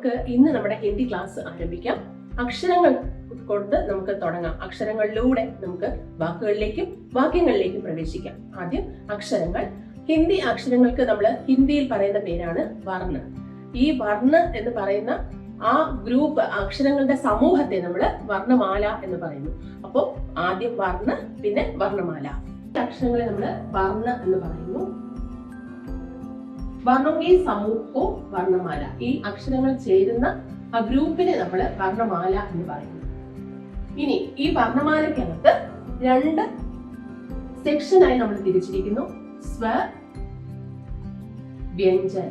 നമുക്ക് ഇന്ന് നമ്മുടെ ഹിന്ദി ക്ലാസ് ആരംഭിക്കാം. അക്ഷരങ്ങൾ കൊണ്ട് നമുക്ക് തുടങ്ങാം. അക്ഷരങ്ങളിലൂടെ നമുക്ക് വാക്കുകളിലേക്കും വാക്യങ്ങളിലേക്കും പ്രവേശിക്കാം. ആദ്യം അക്ഷരങ്ങൾ. ഹിന്ദി അക്ഷരങ്ങൾക്ക് നമ്മൾ ഹിന്ദിയിൽ പറയുന്ന പേരാണ് വർണ. ഈ വർണ എന്ന് പറയുന്ന ആ ഗ്രൂപ്പ് അക്ഷരങ്ങളുടെ സമൂഹത്തെ നമ്മൾ വർണമാല എന്ന് പറയുന്നു. അപ്പോൾ ആദ്യം വർണ പിന്നെ വർണമാല. അക്ഷരങ്ങളെ നമ്മൾ വർണ എന്ന് പറയുന്നു. വർണമേ സമൂഹോ വർണമാല. ഈ അക്ഷരങ്ങൾ ചേരുന്ന ആ ഗ്രൂപ്പിനെ നമ്മൾ വർണമാല എന്ന് പറയുന്നു. ഇനി ഈ വർണമാലയ്ക്കകത്ത് രണ്ട് സെക്ഷനായി നമ്മൾ തിരിച്ചിരിക്കുന്നു. സ്വ വ്യഞ്ജൻ.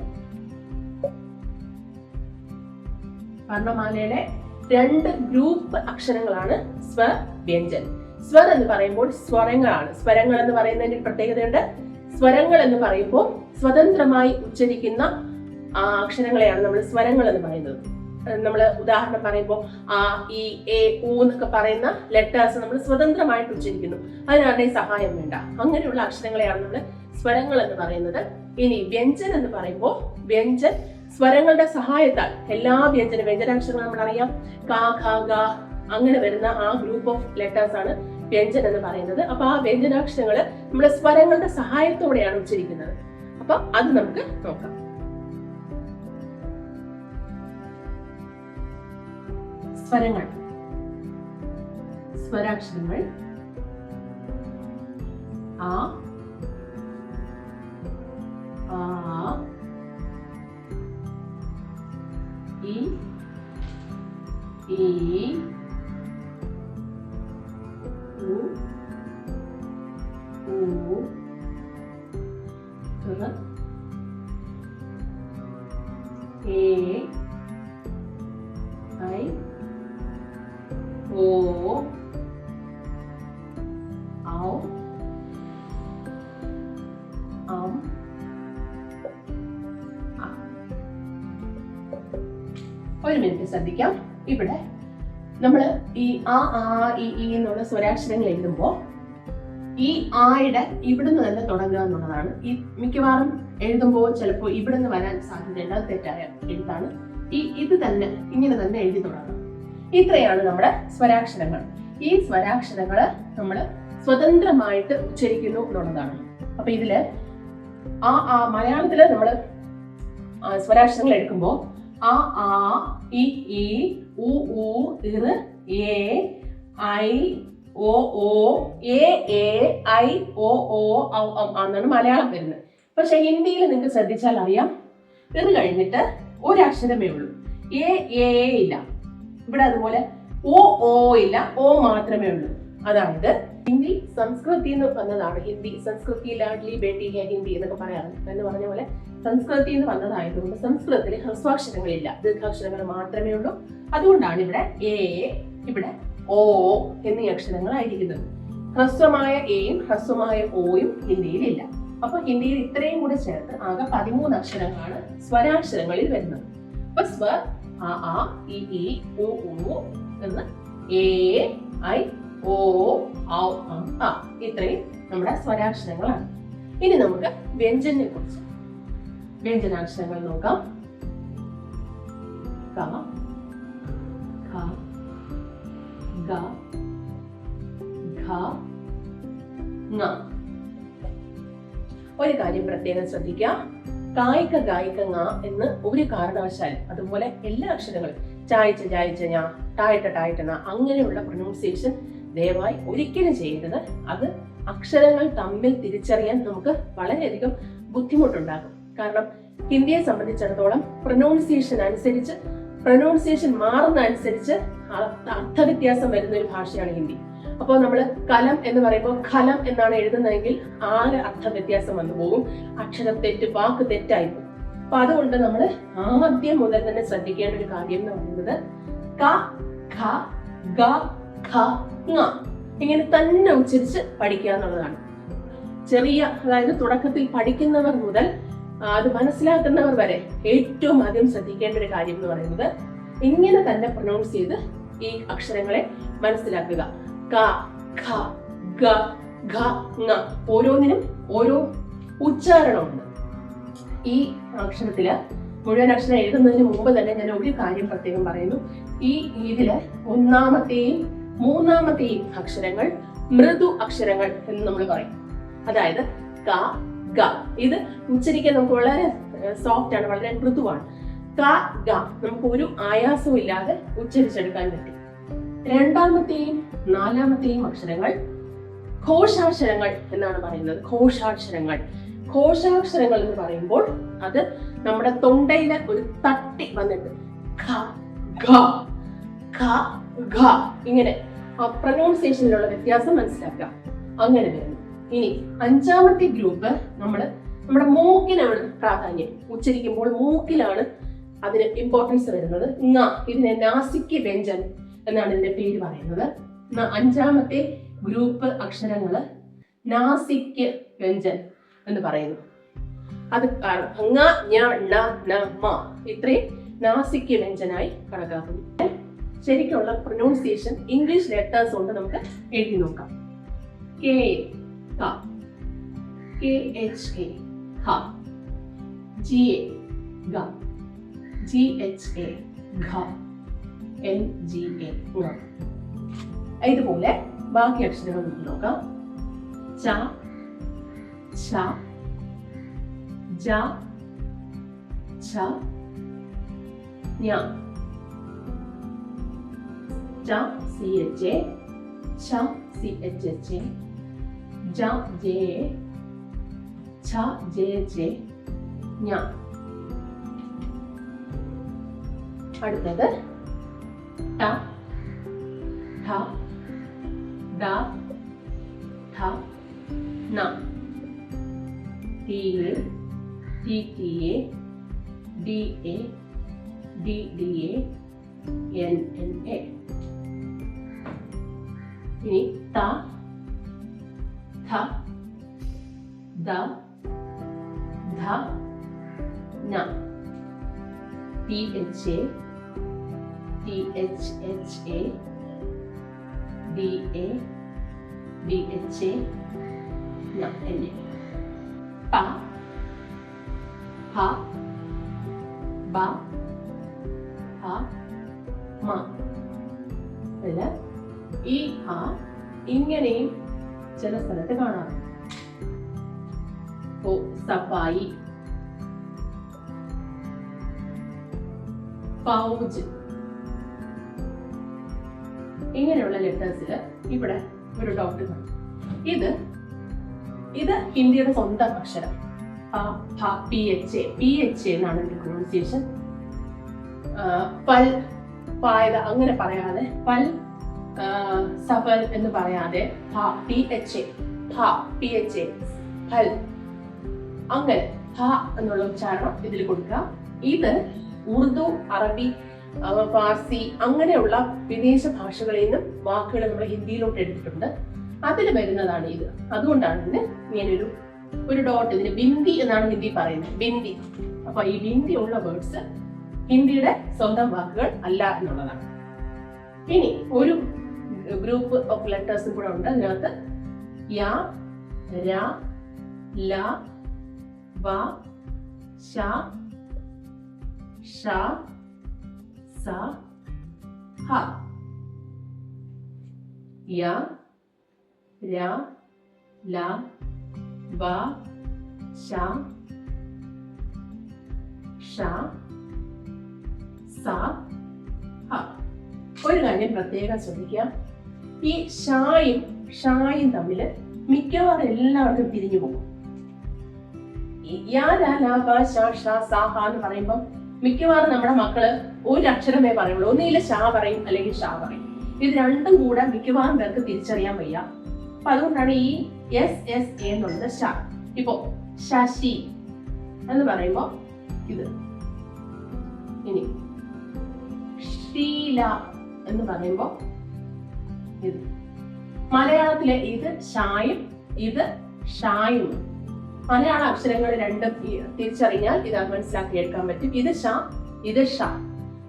വർണമാലയുടെ രണ്ട് ഗ്രൂപ്പ് അക്ഷരങ്ങളാണ് സ്വ വ്യഞ്ജൻ. സ്വർ എന്ന് പറയുമ്പോൾ സ്വരങ്ങളാണ്. സ്വരങ്ങൾ എന്ന് പറയുന്നതിന്റെ പ്രത്യേകതയുണ്ട്. സ്വരങ്ങൾ എന്ന് പറയുമ്പോൾ സ്വതന്ത്രമായി ഉച്ചരിക്കുന്ന അക്ഷരങ്ങളെയാണ് നമ്മൾ സ്വരങ്ങൾ എന്ന് പറയുന്നത് നമ്മൾ ഉദാഹരണം പറയുമ്പോൾ ആ ഇ എ ഊ എന്നൊക്കെ പറയുന്ന ലെറ്റേഴ്സ് നമ്മൾ സ്വതന്ത്രമായിട്ട് ഉച്ചരിക്കുന്നു. അതിനാരുടെയും സഹായം വേണ്ട. അങ്ങനെയുള്ള അക്ഷരങ്ങളെയാണ് നമ്മൾ സ്വരങ്ങൾ എന്ന് പറയുന്നത്. ഇനി വ്യഞ്ജൻ എന്ന് പറയുമ്പോൾ വ്യഞ്ജൻ സ്വരങ്ങളുടെ സഹായത്താൽ എല്ലാ വ്യഞ്ജന വ്യഞ്ജനാക്ഷരങ്ങളും നമ്മൾ അറിയാം കാ ഖ ഗ അങ്ങനെ വരുന്ന ആ ഗ്രൂപ്പ് ഓഫ് ലെറ്റേഴ്സ് ആണ് വ്യഞ്ജൻ എന്ന് പറയുന്നത്. അപ്പൊ ആ വ്യഞ്ജനാക്ഷരങ്ങൾ നമ്മുടെ സ്വരങ്ങളുടെ സഹായത്തോടെയാണ് ഉച്ചരിക്കുന്നത്. അപ്പൊ അത് നമുക്ക് നോക്കാം. സ്വരങ്ങൾ. സ്വരാക്ഷരങ്ങൾ. ആ ഇ ഈ ഓ. ഔ. അം. അ. ഒരു മിനിറ്റ് ശ്രദ്ധിക്കാം. ഇവിടെ നമ്മൾ ഈ ആ ആ ഇ ഈ എന്നുള്ള സ്വരാക്ഷരങ്ങൾ എഴുതുമ്പോൾ ഈ ആയുടെ ഇവിടുന്ന് തന്നെ തുടങ്ങുക എന്നുള്ളതാണ്. ഈ മിക്കവാറും എഴുതുമ്പോൾ ചിലപ്പോൾ ഇവിടുന്ന് വരാൻ സാധ്യതയുണ്ട്. അത് തെറ്റായ എഴുത്താണ്. ഈ ഇത് തന്നെ ഇങ്ങനെ തന്നെ എഴുതി തുടങ്ങാം ഇത്രയാണ് നമ്മുടെ സ്വരാക്ഷരങ്ങൾ. ഈ സ്വരാക്ഷരങ്ങൾ നമ്മൾ സ്വതന്ത്രമായിട്ട് ഉച്ചരിക്കുന്നു എന്നുള്ളതാണ്. അപ്പൊ ഇതിൽ ആ ആ മലയാളത്തിൽ നമ്മൾ സ്വരാക്ഷരങ്ങൾ എടുക്കുമ്പോൾ ആ ആ ഇ ഈ ഉ ഉ എ ഐ ഓ ഓ എ എ ഐ ഓ ഓ എന്നാണ് മലയാളം വരുന്നത്. പക്ഷെ ഹിന്ദിയിൽ നിങ്ങൾക്ക് ശ്രദ്ധിച്ചാൽ അറിയാം ഇത് കഴിഞ്ഞിട്ട് ഒരക്ഷരമേ ഉള്ളൂ. എ എ ഇല്ല. ഇവിടെ അതുപോലെ ഓ ഓ ഇല്ല. ഓ മാത്രമേ ഉള്ളൂ. അതായത് ഹിന്ദി സംസ്കൃതി എന്ന് വന്നതാണ് ഹിന്ദി. സംസ്കൃതി ലാഡ്ലി ബേട്ടി ഹെ ഹിന്ദി എന്നൊക്കെ പറയാറുണ്ട്. എന്ന് പറഞ്ഞ പോലെ സംസ്കൃതി എന്ന് വന്നതായതുകൊണ്ട് സംസ്കൃതത്തിൽ ഹ്രസ്വാക്ഷരങ്ങളില്ല ദീർഘാക്ഷരങ്ങൾ മാത്രമേ ഉള്ളൂ. അതുകൊണ്ടാണ് ഇവിടെ എ ഇവിടെ ഓ എന്നീ അക്ഷരങ്ങളായിരിക്കുന്നത്. ഹ്രസ്വമായ എയും ഹ്രസ്വമായ ഓയും ഹിന്ദിയിലില്ല അപ്പൊ ഹിന്ദിയിൽ ഇത്രയും കൂടെ ചേർത്ത് ആകെ പതിമൂന്ന് അക്ഷരങ്ങളാണ് സ്വരാക്ഷരങ്ങളിൽ വരുന്നത്. അപ്പൊ സ്വ ആ ആ ഇ ഇ ഉ ഉ എന്ന് എ ഐ ഓ ഔ അം, ഇത്രയും നമ്മുടെ സ്വരാക്ഷരങ്ങളാണ്. ഇനി നമുക്ക് വ്യഞ്ജനെ കുറിച്ച്. വ്യഞ്ജനാക്ഷരങ്ങൾ നോക്കാം. ക ഖ ഗ ഘ ങ. ഒരു കാര്യം പ്രത്യേകം ശ്രദ്ധിക്കുക. കായിക ഗായിക എന്ന് ഒരു കാരണവശാലും അതുപോലെ എല്ലാ അക്ഷരങ്ങളും ചായച്ച ചായച്ച ഞാ ടായിട്ട ടായിട്ട ന അങ്ങനെയുള്ള പ്രൊനൗൺസിയേഷൻ ദയവായി ഒരിക്കലും ചെയ്യരുത്. അത് അക്ഷരങ്ങൾ തമ്മിൽ തിരിച്ചറിയാൻ നമുക്ക് വളരെയധികം ബുദ്ധിമുട്ടുണ്ടാകും കാരണം ഹിന്ദിയെ സംബന്ധിച്ചിടത്തോളം പ്രൊനൗൺസിയേഷൻ അനുസരിച്ച് പ്രൊനൗൺസിയേഷൻ മാറുന്ന അനുസരിച്ച് അർത്ഥവ്യത്യാസം വരുന്ന ഒരു ഭാഷയാണ് ഹിന്ദി. അപ്പോൾ നമ്മൾ കലം എന്ന് പറയുമ്പോൾ ഖലം എന്നാണ് എഴുതുന്നതെങ്കിൽ ആകെ അർത്ഥ വ്യത്യാസം വന്നു പോകും. അക്ഷരം തെറ്റ് വാക്ക് തെറ്റായി പോകും. അപ്പൊ അതുകൊണ്ട് നമ്മൾ ആദ്യം മുതൽ തന്നെ ശ്രദ്ധിക്കേണ്ട ഒരു കാര്യം എന്ന് പറയുന്നത് ക ഖ ഗ ഖ ങ. ഇങ്ങനെ തന്നെ ഉച്ചരിച്ച് പഠിക്കുക എന്നുള്ളതാണ്. ചെറിയ അതായത് തുടക്കത്തിൽ പഠിക്കുന്നവർ മുതൽ അത് മനസ്സിലാക്കുന്നവർ വരെ ഏറ്റവും ആദ്യം ശ്രദ്ധിക്കേണ്ട ഒരു കാര്യം എന്ന് പറയുന്നത് ഇങ്ങനെ തന്നെ പ്രൊനൗൺസ് ചെയ്ത് ഈ അക്ഷരങ്ങളെ മനസ്സിലാക്കുക. ക ഖ ഗ ഘ ങ. ഓരോന്നിനും ഓരോ ഉച്ചാരണമുണ്ട്. ഈ അക്ഷരത്തിൽ മുഴുവൻ അക്ഷരം എഴുതുന്നതിന് മുമ്പ് തന്നെ ഞാൻ ഒരു കാര്യം പ്രത്യേകം പറയുന്നു. ഈ ഇതിൽ ഒന്നാമത്തെയും മൂന്നാമത്തെയും അക്ഷരങ്ങൾ മൃദു അക്ഷരങ്ങൾ എന്ന് നമ്മൾ പറയും. അതായത് ക ഗ. ഇത് ഉച്ചരിക്കാൻ നമുക്ക് വളരെ സോഫ്റ്റ് ആണ് വളരെ മൃദുവാണ്. ഗ നമുക്ക് ഒരു ആയാസവും ഇല്ലാതെ ഉച്ചരിച്ചെടുക്കാൻ പറ്റും. രണ്ടാമത്തെയും നാലാമത്തെയും അക്ഷരങ്ങൾ ഘോഷാക്ഷരങ്ങൾ എന്നാണ് പറയുന്നത്. ഘോഷാക്ഷരങ്ങൾ ഘോഷാക്ഷരങ്ങൾ എന്ന് പറയുമ്പോൾ അത് നമ്മുടെ തൊണ്ടയിലെ ഒരു തട്ടി വന്നിട്ട് ഖ ഖ ഖ ഖ ഇങ്ങനെ ആ പ്രൊനൗൺസിയേഷനിലുള്ള വ്യത്യാസം മനസ്സിലാക്കുക. അങ്ങനെ വരുന്നു. ഇനി അഞ്ചാമത്തെ ഗ്രൂപ്പ് നമ്മൾ നമ്മുടെ മൂക്കിനാണ് പ്രാധാന്യം. ഉച്ചരിക്കുമ്പോൾ മൂക്കിലാണ് അതിന് ഇമ്പോർട്ടൻസ് വരുന്നത് ങ ഇതിനെ നാസിക്ക് വ്യഞ്ജൻ എന്നാണ് ഇതിന്റെ പേര് പറയുന്നത്. അഞ്ചാമത്തെ ഗ്രൂപ്പ് അക്ഷരങ്ങൾ നാസിക്ക് വ്യഞ്ജൻ എന്ന് പറയുന്നു. അത് ങ ഞ ഇത്രയും നാസിക്ക് വ്യഞ്ജനായി കണക്കാക്കുന്നു. ശരിക്കുള്ള പ്രൊനൗൺസിയേഷൻ ഇംഗ്ലീഷ് ലെറ്റേഴ്സ് കൊണ്ട് നമുക്ക് എഴുതി നോക്കാം. ക കെ എച്ച് കെ ഹ ജി എ ഗ. ജി എച്ച് എ ഘ. എൻ ജി എ ഇതുപോലെ ബാക്കി അക്ഷരങ്ങൾ നമുക്ക് നോക്കാം. ച ച ജ ച ഞ ച സി എച്ച് എ. ച സി എച്ച് എച്ച് എ. ജ ജെ എ. ഛ ജെ ജെ. ഞ അടുത്തത് ട ഠ. ഡ ഠ. ന. T A T T A D A D D A N. N. A. ഇനി ത. ഥ ദ ധ. ന. T. H H A D A D H A N A പ ഈ ഇങ്ങനെയും ചില സ്ഥലത്ത് കാണാറുണ്ട് സഫായി. പൗജ്. ഇങ്ങനെയുള്ള ലെറ്റേഴ്സിൽ ഇവിടെ ഒരു ഡോട്ട് കാണും ഇത് ഇത് ഹിന്ദിയുടെ സ്വന്തം അക്ഷരം. P H A. P H A എന്നാണ് ഇതിന്റെ പ്രൊണൗൺസിയേഷൻ പൽ പായത അങ്ങനെ പറയാതെ പൽ സഫൽ എന്ന് പറയാതെ P H A. P H A. അങ്ങനെ എന്നുള്ള ഉച്ചാരണം ഇതിൽ കൊടുക്കുക. ഇത് ഉറുദു അറബി ഫാർസി അങ്ങനെയുള്ള വിദേശ ഭാഷകളിൽ നിന്നും വാക്കുകൾ നമ്മൾ ഹിന്ദിയിലോട്ട് എടുത്തിട്ടുണ്ട്. അതിൽ വരുന്നതാണ് ഇത്. അതുകൊണ്ടാണ് ഇതിന് ഇങ്ങനെ ഒരു ഒരു ഡോട്ട് ഇതിന് ബിന്ദി എന്നാണ് ഹിന്ദി പറയുന്നത്. ബിന്ദി. അപ്പൊ ഈ ബിന്ദി ഉള്ള വേർഡ്സ് ഹിന്ദിയുടെ സ്വന്തം വാക്കുകൾ അല്ല എന്നുള്ളതാണ്. ഇനി ഒരു ഗ്രൂപ്പ് ഓഫ് ലെറ്റേഴ്സും കൂടെ ഉണ്ട്. അതിനകത്ത് യാ ര ല വ ഷ ഷ സ ha. Ya, ra, la, va, sha, ഷ സ ഹ ഒരു കാര്യം പ്രത്യേകം ശ്രദ്ധിക്കുക. ഈ ഷായും ഷായും തമ്മിൽ മിക്കവാറും എല്ലാവർക്കും തിരിഞ്ഞു പോകും. യാ, ലാ, ലാ, ബ, ശ, സ, ഹ എന്ന് പറയുമ്പോൾ മിക്കവാറും നമ്മുടെ മക്കൾ ഒരു അക്ഷരമേ പറയുള്ളൂ. ഒന്നുകിൽ ഷാ പറയും അല്ലെങ്കിൽ ഷാ പറയും. ഇത് രണ്ടും കൂടെ മിക്കവാറും പേർക്ക് തിരിച്ചറിയാൻ വയ്യ. അപ്പൊ അതുകൊണ്ടാണ് ഈ എസ് എസ് എ എന്നുള്ളത് ഷ. ഇപ്പോ ശശി എന്ന് പറയുമ്പോ ഇത്. ഇനി ഷീല എന്ന് പറയുമ്പോ ഇത്. മലയാളത്തിലെ ഇത് ഷായും ഇത് ഷായും. മലയാള അക്ഷരങ്ങൾ രണ്ടും തിരിച്ചറിഞ്ഞാൽ ഇത് മനസ്സിലാക്കി എടുക്കാൻ പറ്റും. ഇത് ഷ ഇത് ഷ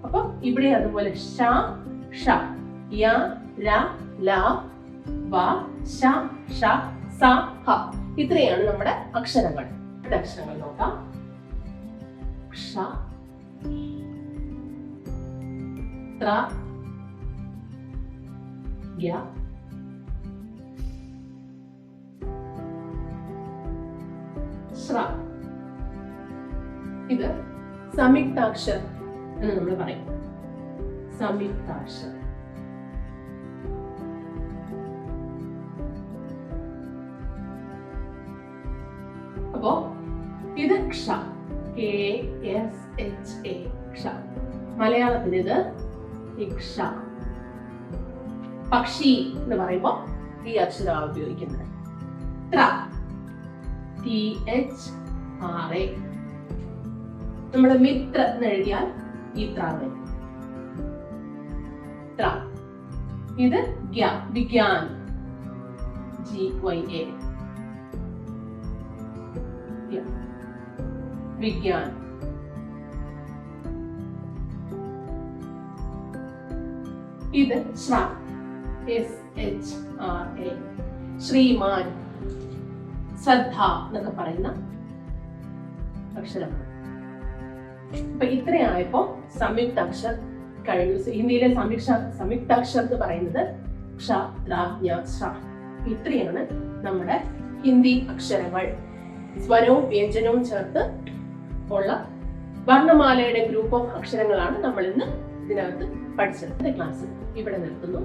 അപ്പൊ ഇവിടെ അതുപോലെ ഷ ഷ. യ ര ല വ ഷ ഷ സ ഹ. ഇത്രയാണ് നമ്മുടെ അക്ഷരങ്ങൾ. അക്ഷരങ്ങൾ നോക്കാം. ക്ഷ ത്ര ഗ്യ ശ്ര. ഇത് സംയുക്താക്ഷർ എന്ന് നമ്മൾ പറയും. സംയുക്താക്ഷർ അപ്പോ ഇത് ക്ഷ. K S H A. ക്ഷ. മലയാളത്തിൽ ഇത് ഇക്ഷ പക്ഷി എന്ന് പറയുമ്പോൾ ഈ അക്ഷരമാണ് ഉപയോഗിക്കുന്നത്. ത്ര. ടി എച്ച് ആർ എ നമ്മൾ മിത്ര എന്ന് എഴുതിയാൽ ഈ ത്ര വരും ഇത് വിജ്ഞാൻ. ജി വൈ എ വിജ്ഞാൻ. ഇത് ശ്രീമാൻ. ശ്രദ്ധ എന്നൊക്കെ പറയുന്ന അക്ഷരമാണ് അപ്പൊ ഇത്രയായപ്പോ സംയുക്താക്ഷർ കഴിഞ്ഞു. ഹിന്ദിയിലെ സംയുക്ഷ സംയുക്താക്ഷർ എന്ന് പറയുന്നത് ക്ഷ ദ്രാജ്ഞ ഇത്രയാണ് നമ്മുടെ ഹിന്ദി അക്ഷരങ്ങൾ. സ്വരവും വ്യഞ്ജനവും ചേർത്ത് ഉള്ള വർണമാലയുടെ ഗ്രൂപ്പ് ഓഫ് അക്ഷരങ്ങളാണ് നമ്മൾ ഇന്ന് ഇതിനകത്ത് പഠിച്ചത്. ക്ലാസ് ഇവിടെ നിർത്തുന്നു.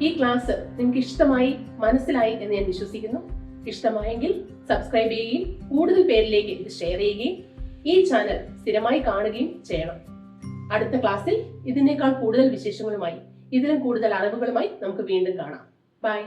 ഈ ക്ലാസ് നിങ്ങൾക്ക് ഇഷ്ടമായി മനസ്സിലായി എന്ന് ഞാൻ വിശ്വസിക്കുന്നു. ഇഷ്ടമായെങ്കിൽ സബ്സ്ക്രൈബ് ചെയ്യുകയും കൂടുതൽ പേരിലേക്ക് ഇത് ഷെയർ ചെയ്യുകയും ഈ ചാനൽ സ്ഥിരമായി കാണുകയും ചെയ്യണം. അടുത്ത ക്ലാസ്സിൽ ഇതിനേക്കാൾ കൂടുതൽ വിശേഷങ്ങളുമായി ഇതിലും കൂടുതൽ അറിവുകളുമായി നമുക്ക് വീണ്ടും കാണാം. ബൈ